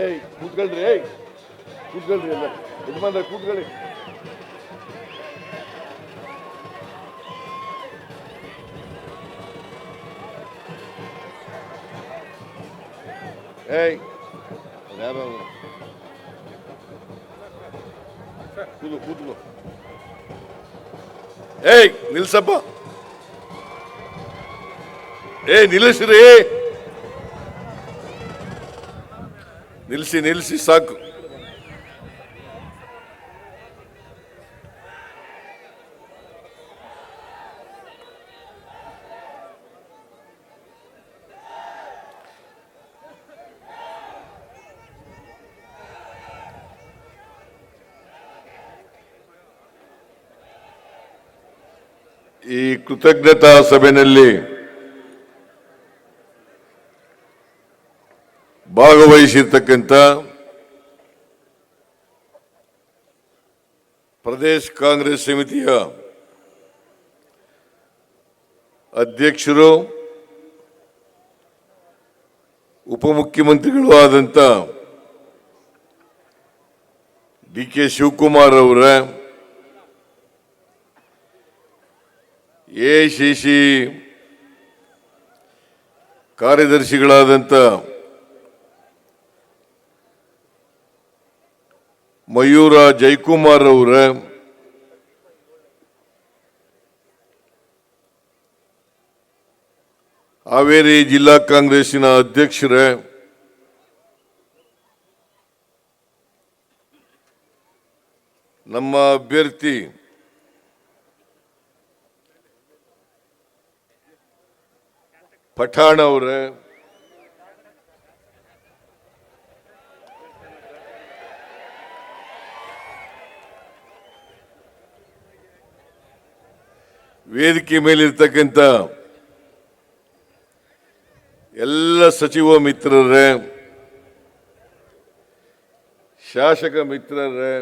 ಏಯ್, ಕೂತ್ಕೊಳ್ರಿ ಏಯ್. ಕೂತ್ಕೊಳ್ರಿ ಎಲ್ಲ. ಯಜಮಾನ್ರೆ, ಕೂತ್ಕೊಳ್ಳಿ. ಏಯ್, ಯಾರು ಕೂದು ಕೂತ್ಕೋ ಏಯ್, ನಿಲ್ಸಪ್ಪ. ಏ ನಿಲ್ಲಿಸ್ರಿ. ನಿಲ್ಲಿಸಿ ನಿಲ್ಲಿಸಿ ಸಾಕು ಈ ಕೃತಜ್ಞತಾ ಸಭೆಯಲ್ಲಿ ಭಾಗವಹಿಸಿರ್ತಕ್ಕಂಥ ಪ್ರದೇಶ್ ಕಾಂಗ್ರೆಸ್ ಸಮಿತಿಯ ಅಧ್ಯಕ್ಷರು ಉಪಮುಖ್ಯಮಂತ್ರಿಗಳು ಆದಂಥ ಡಿ ಕೆ ಶಿವಕುಮಾರ್ ಅವರ ಎ ಸಿ ಕಾರ್ಯದರ್ಶಿಗಳಾದಂಥ ಮಯೂರ ಜೈಕುಮಾರ್ ಅವರ. ಹಾವೇರಿ ಜಿಲ್ಲಾ ಕಾಂಗ್ರೆಸ್ಸಿನ ಅಧ್ಯಕ್ಷರ. ನಮ್ಮ ಅಭ್ಯರ್ಥಿ ಪಠಾಣ್ ಅವರ. ವೇದಿಕೆ ಮೇಲಿರ್ತಕ್ಕಂಥ ಎಲ್ಲ ಸಚಿವ ಮಿತ್ರರೇ, ಶಾಸಕ ಮಿತ್ರರೇ,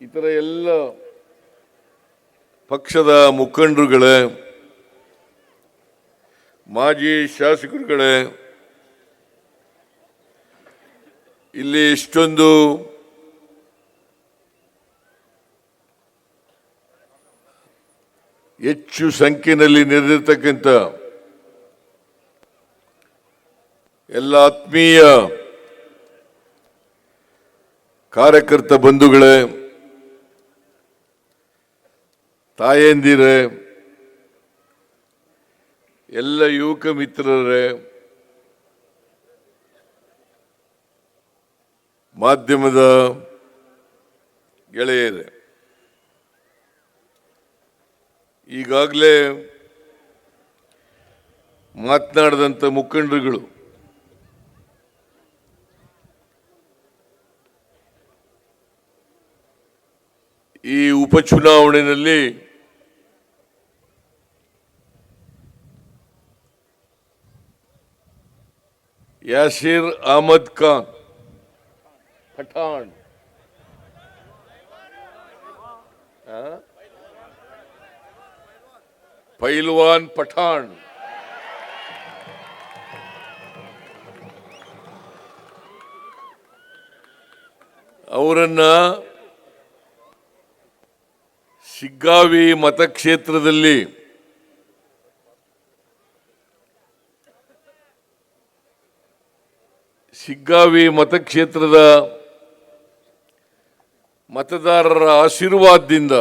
ಇತರ ಎಲ್ಲ ಪಕ್ಷದ ಮುಖಂಡರುಗಳೇ, ಮಾಜಿ ಶಾಸಕರುಗಳೇ, ಇಲ್ಲಿ ಇಷ್ಟೊಂದು ಹೆಚ್ಚು ಸಂಖ್ಯೆಯಲ್ಲಿ ನೆರೆದಿರ್ತಕ್ಕಂಥ ಎಲ್ಲ ಆತ್ಮೀಯ ಕಾರ್ಯಕರ್ತ ಬಂಧುಗಳೇ ತಾಯಂದಿರೇ ಎಲ್ಲ ಯುವಕ ಮಿತ್ರರೇ ಮಾಧ್ಯಮದ ಗೆಳೆಯರೇ ಈಗಾಗಲೇ ಮಾತನಾಡಿದಂಥ ಮುಖಂಡರುಗಳು ಈ ಉಪಚುನಾವಣೆಯಲ್ಲಿ ಯಾಸೀರ್ ಅಹಮದ್ ಖಾನ್ ಪಠಾಣ್? ಪೈಲ್ವಾನ್ ಪಠಾಣ್. ಅವರನ್ನ ಸಿಗ್ಗಾವಿ ಮತಕ್ಷೇತ್ರದಲ್ಲಿ ಸಿಗ್ಗಾವಿ ಮತಕ್ಷೇತ್ರದ ಮತದಾರರ ಆಶೀರ್ವಾದದಿಂದ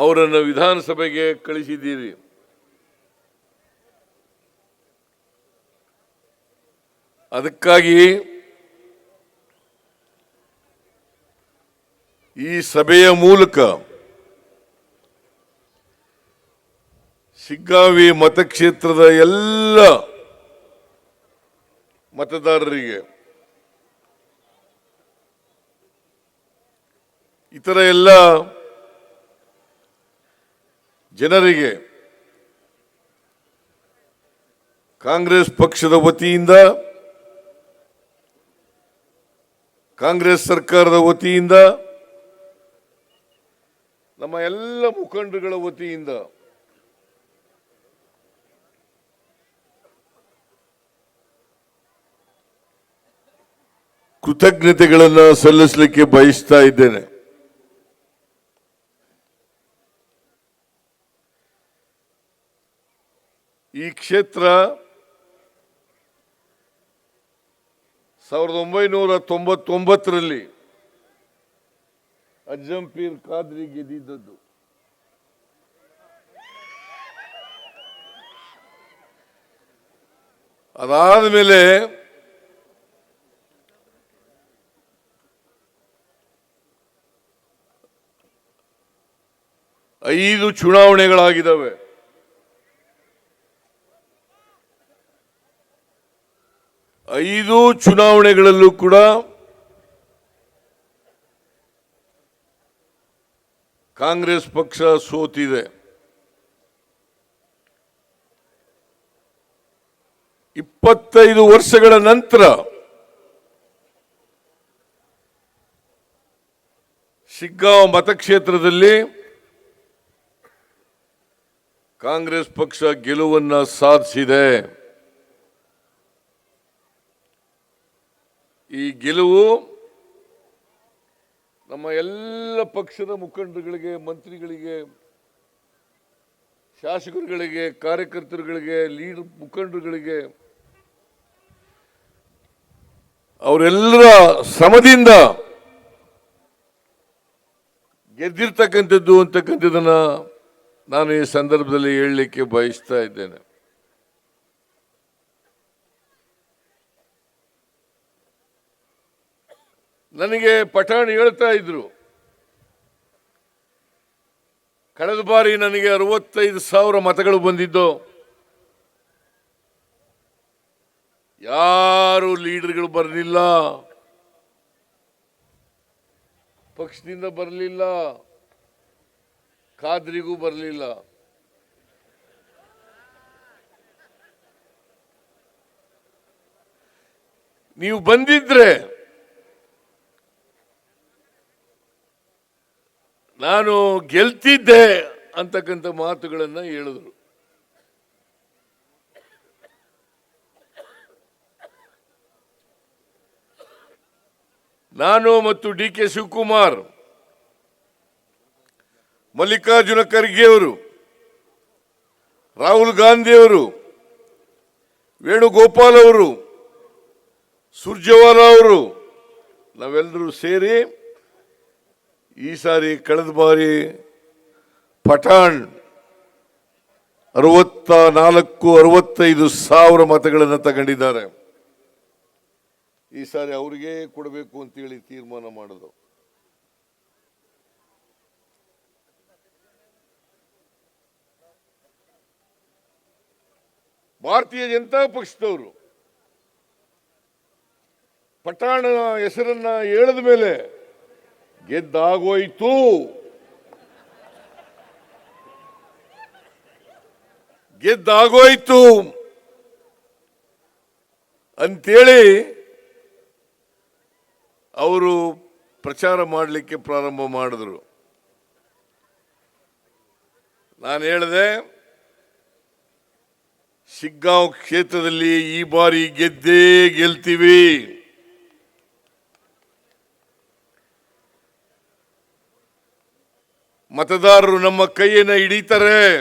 ಅವರನ್ನು ವಿಧಾನಸಭೆಗೆ ಕಳಿಸಿದ್ದೀರಿ. ಅದಕ್ಕಾಗಿ ಈ ಸಭೆಯ ಮೂಲಕ ಸಿಗ್ಗಾವಿ ಮತಕ್ಷೇತ್ರದ ಎಲ್ಲ ಮತದಾರರಿಗೆ ಇತರ ಎಲ್ಲ ಜನರಿಗೆ ಕಾಂಗ್ರೆಸ್ ಪಕ್ಷದ ವತಿಯಿಂದ, ಕಾಂಗ್ರೆಸ್ ಸರ್ಕಾರದ ವತಿಯಿಂದ, ನಮ್ಮ ಎಲ್ಲ ಮುಖಂಡರುಗಳ ವತಿಯಿಂದ ಕೃತಜ್ಞತೆಗಳನ್ನು ಸಲ್ಲಿಸಲಿಕ್ಕೆ ಬಯಸ್ತಾ ಇದ್ದೇನೆ. ಈ ಕ್ಷೇತ್ರ ಸಾವಿರದ ಒಂಬೈನೂರ ತೊಂಬತ್ತೊಂಬತ್ತರಲ್ಲಿ ಅಜ್ಜಂಪೀರ್ ಖಾದ್ರಿ ಗೆದ್ದಿದ್ದದ್ದು. ಅದಾದ ಮೇಲೆ ಐದು ಚುನಾವಣೆಗಳಾಗಿದ್ದಾವೆ. ಐದು ಚುನಾವಣೆಗಳಲ್ಲೂ ಕೂಡ ಕಾಂಗ್ರೆಸ್ ಪಕ್ಷ ಸೋತಿದೆ. ಇಪ್ಪತ್ತೈದು ವರ್ಷಗಳ ನಂತರ ಶಿಗ್ಗಾಂವ್ ಮತಕ್ಷೇತ್ರದಲ್ಲಿ ಕಾಂಗ್ರೆಸ್ ಪಕ್ಷ ಗೆಲುವನ್ನು ಸಾಧಿಸಿದೆ. ಈ ಗೆಲುವು ನಮ್ಮ ಎಲ್ಲ ಪಕ್ಷದ ಮುಖಂಡರುಗಳಿಗೆ, ಮಂತ್ರಿಗಳಿಗೆ, ಶಾಸಕರುಗಳಿಗೆ, ಕಾರ್ಯಕರ್ತರುಗಳಿಗೆ, ಲೀಡ್ ಮುಖಂಡರುಗಳಿಗೆ, ಅವರೆಲ್ಲರ ಶ್ರಮದಿಂದ ಗೆದ್ದಿರ್ತಕ್ಕಂಥದ್ದು ಅಂತಕ್ಕಂಥದ್ದನ್ನು ನಾನು ಈ ಸಂದರ್ಭದಲ್ಲಿ ಹೇಳಲಿಕ್ಕೆ ಬಯಸ್ತಾ ಇದ್ದೇನೆ. ನನಗೆ ಪಠಾಣ್ ಹೇಳ್ತಾ ಇದ್ರು. ಕಳೆದ ಬಾರಿ ನನಗೆ ಅರವತ್ತೈದು ಸಾವಿರ ಮತಗಳು ಬಂದಿದ್ದು. ಯಾರು ಲೀಡರ್ಗಳು ಬರಲಿಲ್ಲ. ಪಕ್ಷದಿಂದ ಬರಲಿಲ್ಲ. ಖಾದ್ರಿಗೂ ಬರಲಿಲ್ಲ. ನೀವು ಬಂದಿದ್ರೆ ನಾನು ಗೆಲ್ತಿದ್ದೆ ಅಂತಕ್ಕಂಥ ಮಾತುಗಳನ್ನು ಹೇಳಿದ್ರು. ನಾನು ಮತ್ತು ಡಿ ಕೆ ಶಿವಕುಮಾರ್, ಮಲ್ಲಿಕಾರ್ಜುನ ಖರ್ಗೆಯವರು ರಾಹುಲ್ ಗಾಂಧಿಯವರು ವೇಣುಗೋಪಾಲ್ ಅವರು, ಸುರ್ಜೇವಾಲ ಅವರು, ನಾವೆಲ್ಲರೂ ಸೇರಿ ಈ ಸಾರಿ ಕಳೆದ ಬಾರಿ ಪಠಾಣ್ ಅರವತ್ತ ನಾಲ್ಕು ಅರವತ್ತೈದು ಸಾವಿರ ಮತಗಳನ್ನು ತಗೊಂಡಿದ್ದಾರೆ. ಈ ಸಾರಿ ಅವರಿಗೆ ಕೊಡಬೇಕು ಅಂತೇಳಿ ತೀರ್ಮಾನ ಮಾಡೋದು ಭಾರತೀಯ ಜನತಾ ಪಕ್ಷದವರು ಪಠಾಣ ಹೆಸರನ್ನ ಹೇಳದ ಮೇಲೆ ಗೆದ್ದಾಗೋಯ್ತು. ಗೆದ್ದಾಗೋಯ್ತು. ಅಂತೇಳಿ ಅವರು ಪ್ರಚಾರ ಮಾಡಲಿಕ್ಕೆ ಪ್ರಾರಂಭ ಮಾಡಿದ್ರು. ನಾನು ಹೇಳಿದೆ ಸಿಗ್ಗಾಂವ್ ಕ್ಷೇತ್ರದಲ್ಲಿ ಈ ಬಾರಿ ಗೆದ್ದೇ ಗೆಲ್ತೀವಿ. ಮತದಾರರು ನಮ್ಮ ಕೈಯನ್ನು ಹಿಡಿತಾರೆ.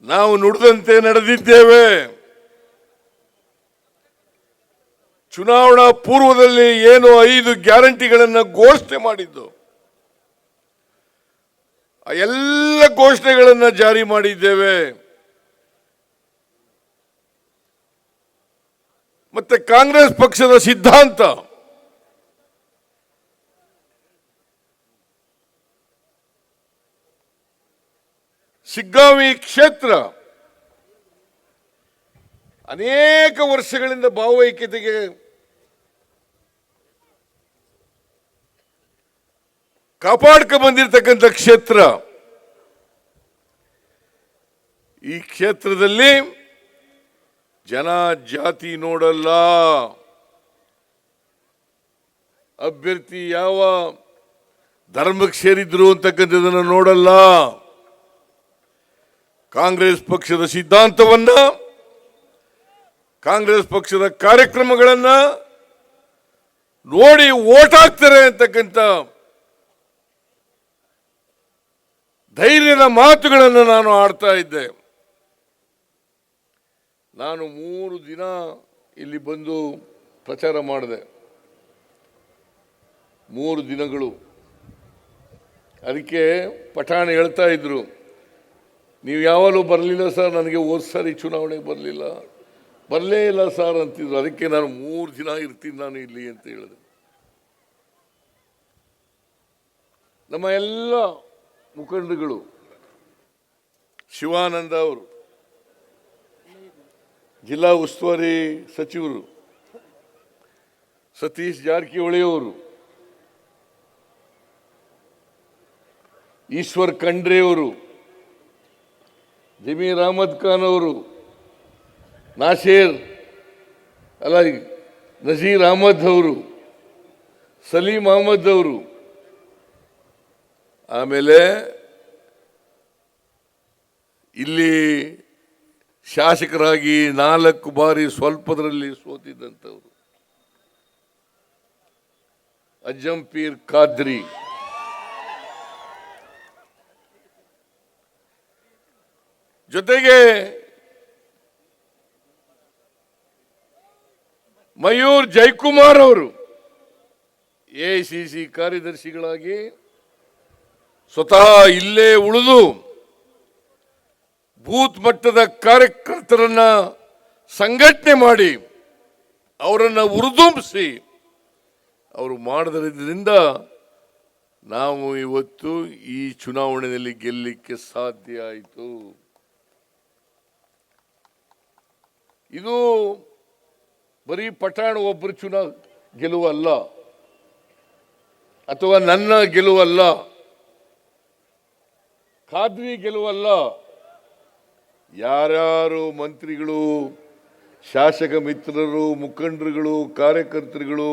ನಾವು ನುಡಿದಂತೆ ನಡೆದಿದ್ದೇವೆ. ಚುನಾವಣಾ ಪೂರ್ವದಲ್ಲಿ ಏನು ಐದು ಗ್ಯಾರಂಟಿಗಳನ್ನು ಘೋಷಣೆ ಮಾಡಿದ್ದು. ಆ ಎಲ್ಲ ಘೋಷಣೆಗಳನ್ನು ಜಾರಿ ಮಾಡಿದ್ದೇವೆ. ಮತ್ತೆ ಕಾಂಗ್ರೆಸ್ ಪಕ್ಷದ ಸಿದ್ಧಾಂತ. ಶಿಗ್ಗಾಂವಿ ಕ್ಷೇತ್ರ. ಅನೇಕ ವರ್ಷಗಳಿಂದ ಭಾವೈಕ್ಯತೆಗೆ ಕಾಪಾಡ್ಕ ಬಂದಿರತಕ್ಕಂಥ ಕ್ಷೇತ್ರ. ಈ ಕ್ಷೇತ್ರದಲ್ಲಿ ಜನ ಜಾತಿ ನೋಡಲ್ಲ. ಅಭ್ಯರ್ಥಿ ಯಾವ ಧರ್ಮಕ್ಕೆ ಸೇರಿದ್ರು ಅಂತಕ್ಕಂಥದ್ದನ್ನು ನೋಡಲ್ಲ. ಕಾಂಗ್ರೆಸ್ ಪಕ್ಷದ ಸಿದ್ಧಾಂತವನ್ನ, ಕಾಂಗ್ರೆಸ್ ಪಕ್ಷದ ಕಾರ್ಯಕ್ರಮಗಳನ್ನ ನೋಡಿ ಓಟ್ ಹಾಕ್ತಾರೆ ಅಂತಕ್ಕಂಥ ಧೈರ್ಯದ ಮಾತುಗಳನ್ನು ನಾನು ಆಡ್ತಾ ಇದ್ದೆ. ನಾನು ಮೂರು ದಿನ ಇಲ್ಲಿ ಬಂದು ಪ್ರಚಾರ ಮಾಡಿದೆ. ಮೂರು ದಿನಗಳು. ಅದಕ್ಕೆ ಪಠಾಣ ಹೇಳ್ತಾ ಇದ್ರು. ನೀವು ಯಾವಾಗಲೂ ಬರಲಿಲ್ಲ ಸರ್, ನನಗೆ ಹೋದ್ ಸಾರಿ ಚುನಾವಣೆಗೆ ಬರಲಿಲ್ಲ. ಬರಲೇ ಇಲ್ಲ ಸರ್ ಅಂತಿದ್ರು. ಅದಕ್ಕೆ ನಾನು ಮೂರು ದಿನ ಇರ್ತೀನಿ ನಾನು ಇಲ್ಲಿ ಅಂತ ಹೇಳಿದೆ ನಮ್ಮ ಎಲ್ಲ ಮುಖಂಡಗಳು ಶಿವಾನಂದ ಅವರು, ಜಿಲ್ಲಾ ಉಸ್ತುವಾರಿ ಸಚಿವರು, ಸತೀಶ್ ಜಾರಕಿಹೊಳಿ ಅವರು, ಈಶ್ವರ್ ಖಂಡ್ರೆ ಅವರು ಜಮೀರ್ ಅಹಮದ್ ಖಾನ್ ಅವರು ನಾಶೇರ್ ಅಲ್ಲ, ನಜೀರ್ ಅಹಮದ್ ಅವರು ಸಲೀಂ ಅಹಮದ್ ಅವರು, ಆಮೇಲೆ ಇಲ್ಲಿ ಶಾಸಕರಾಗಿ ನಾಲ್ಕು ಬಾರಿ ಸ್ವಲ್ಪದರಲ್ಲಿ ಸೋತಿದ್ದಂಥವರು. ಅಜ್ಜಂಪೀರ್ ಖಾದ್ರಿ. ಜೊತೆಗೆ ಮಯೂರ್ ಜೈಕುಮಾರ್ ಅವರು ಎಐಸಿಸಿ ಕಾರ್ಯದರ್ಶಿಗಳಾಗಿ ಸ್ವತಃ ಇಲ್ಲೇ ಉಳಿದು ಬೂತ್ ಮಟ್ಟದ ಕಾರ್ಯಕರ್ತರನ್ನ ಸಂಘಟನೆ ಮಾಡಿ ಅವರನ್ನ ಉರಿದುಂಬಿಸಿ ಅವರು ಮಾಡಿದ್ರಿಂದ ನಾವು ಇವತ್ತು ಈ ಚುನಾವಣೆಯಲ್ಲಿ ಗೆಲ್ಲಲಿಕ್ಕೆ ಸಾಧ್ಯ ಆಯಿತು. ಇದು ಬರೀ ಪಠಾಣ ಒಬ್ಬರು ಚುನಾವ ಗೆಲುವಲ್ಲ ಅಥವಾ ನನ್ನ ಗೆಲುವಲ್ಲ ಖಾದ್ರಿ ಗೆಲುವಲ್ಲ, ಯಾರ್ಯಾರು ಮಂತ್ರಿಗಳು, ಶಾಸಕ ಮಿತ್ರರು, ಮುಖಂಡರುಗಳು, ಕಾರ್ಯಕರ್ತರುಗಳು